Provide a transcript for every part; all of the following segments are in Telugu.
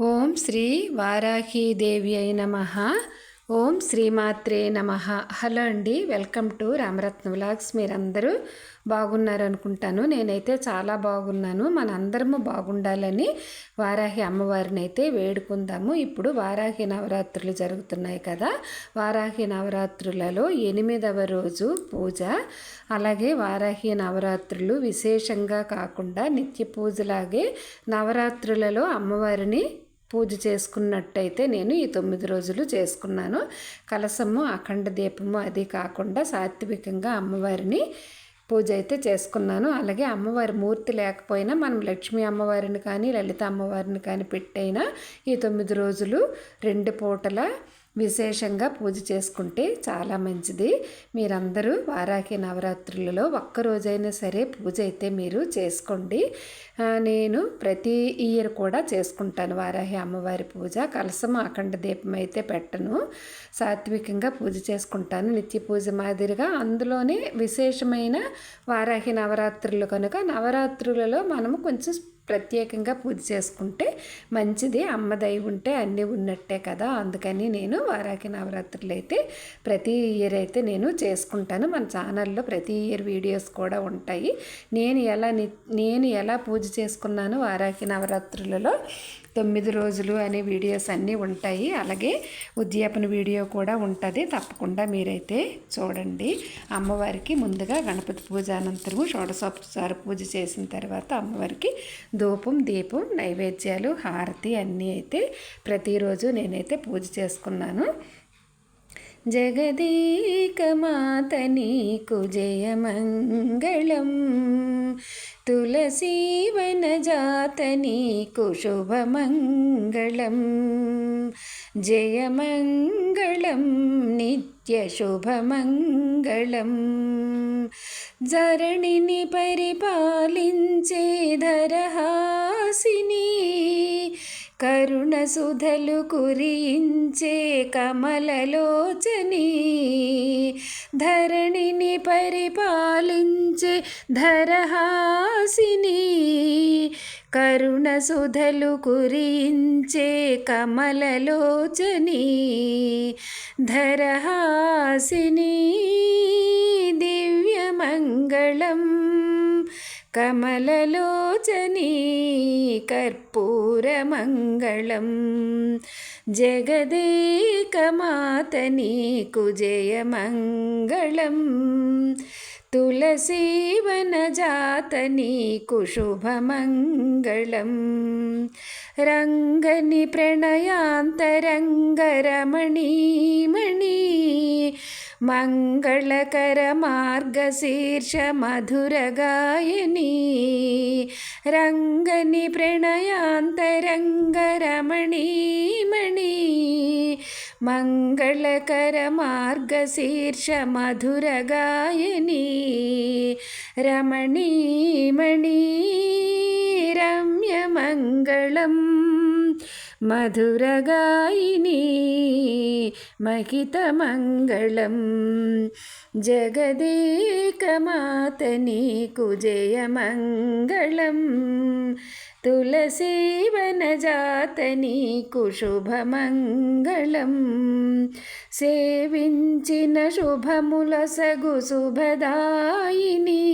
ఓం శ్రీ వారాహీదేవి అయి నమ. ఓం శ్రీమాత్రే నమ. హలో అండి వెల్కమ్ టు రామరత్న వ్లాగ్స్. మీరందరూ బాగున్నారు అనుకుంటాను. నేనైతే చాలా బాగున్నాను. మనందరము బాగుండాలని వారాహి అమ్మవారిని అయితే వేడుకుందాము. ఇప్పుడు వారాహి నవరాత్రులు జరుగుతున్నాయి కదా. వారాహి నవరాత్రులలో ఎనిమిదవ రోజు పూజ. అలాగే వారాహి నవరాత్రులు విశేషంగా కాకుండా నిత్య పూజలాగే నవరాత్రులలో అమ్మవారిని పూజ చేసుకున్నట్టయితే నేను ఈ తొమ్మిది రోజులు చేసుకున్నాను. కలసము అఖండ దీపము అది కాకుండా సాత్వికంగా అమ్మవారిని పూజ అయితే చేసుకున్నాను. అలాగే అమ్మవారి మూర్తి లేకపోయినా మనం లక్ష్మీ అమ్మవారిని కానీ లలిత అమ్మవారిని కానీ పెట్టైనా ఈ తొమ్మిది రోజులు రెండు పూటల విశేషంగా పూజ చేసుకుంటే చాలా మంచిది. మీరందరూ వారాహి నవరాత్రులలో ఒక్కరోజైనా సరే పూజ అయితే మీరు చేసుకోండి. నేను ప్రతి ఇయర్ కూడా చేసుకుంటాను వారాహి అమ్మవారి పూజ. కలసం అఖండ దీపం అయితే పెట్టను. సాత్వికంగా పూజ చేసుకుంటాను. నిత్య పూజ మాదిరిగా అందులోనే విశేషమైన వారాహి నవరాత్రులు కనుక నవరాత్రులలో మనము కొంచెం ప్రత్యేకంగా పూజ చేసుకుంటే మంచిది. అమ్మ దయ ఉంటే అన్నీ ఉన్నట్టే కదా. అందుకని నేను వారాకి నవరాత్రులు అయితే ప్రతి ఇయర్ అయితే నేను చేసుకుంటాను. మన ఛానల్లో ప్రతి ఇయర్ వీడియోస్ కూడా ఉంటాయి. నేను ఎలా నేను ఎలా పూజ చేసుకున్నాను వారాకి నవరాత్రులలో తొమ్మిది రోజులు అనే వీడియోస్ అన్నీ ఉంటాయి. అలాగే ఉద్యాపన వీడియో కూడా ఉంటుంది. తప్పకుండా మీరైతే చూడండి. అమ్మవారికి ముందుగా గణపతి పూజ అనంతరము షోడసోపచార పూజ చేసిన తర్వాత అమ్మవారికి ధూపం దీపం నైవేద్యాలు హారతి అన్నీ అయితే ప్రతిరోజు నేనైతే పూజ చేసుకున్నాను జగదీకమాత నీకు జయమంగళం तुलसीवनजात ജയമംഗളം നിത്യശുഭമംഗളം. ജരണിനി പരിപാലിഞ്ചേധരഹാസിനി കരുണസുധലു കുറിയഞ്ചേ കമലലോചനി. ധരണിനി പരിപാലിഞ്ചേ ധരഹാസിനീ కరుణ సుధలు కురించే కమలలోచని ధరహాసిని దివ్యమంగళం కమలలోచని కర్పూరమంగళం జగదేకమాతని కుజయమంగళం ुलसेवनजातनी कुशुभमङ्गलं रङ्गनि प्रणयान्तरङ्गरमणीमणि। मङ्गलकरमार्गशीर्षमधुरगायनी। रङ्गनि प्रणयान्तरङ्गरमणीमणि। മംഗളകരമാർഗശീർഷമധുരഗായനീ. രമണീമണി രമ്യമംഗളം മധുരഗായിനി. महितमङ्गलं കുജയമംഗളം तुलसी वन जातनी कुशुभ मंगलम। सेविंचिन शुभ मुलसगु शुभदायिनी।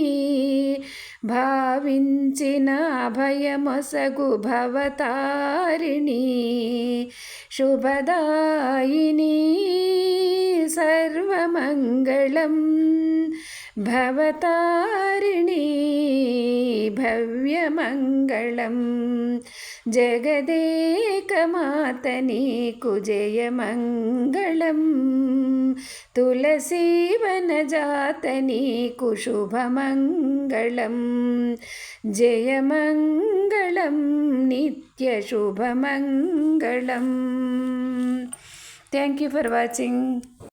भाविंचिन अभयमसगु भवतारिणी। शुभदायिनी सर्वमङ्गलम् भवतारिणी भव्यमङ्गलं जगदेकमातनी कुजयमङ्गलम्। तुलसीवनजातनी कुशुभमङ्गलं जयमङ्गलं नित्यशुभमङ्गलम्। Thank you for watching.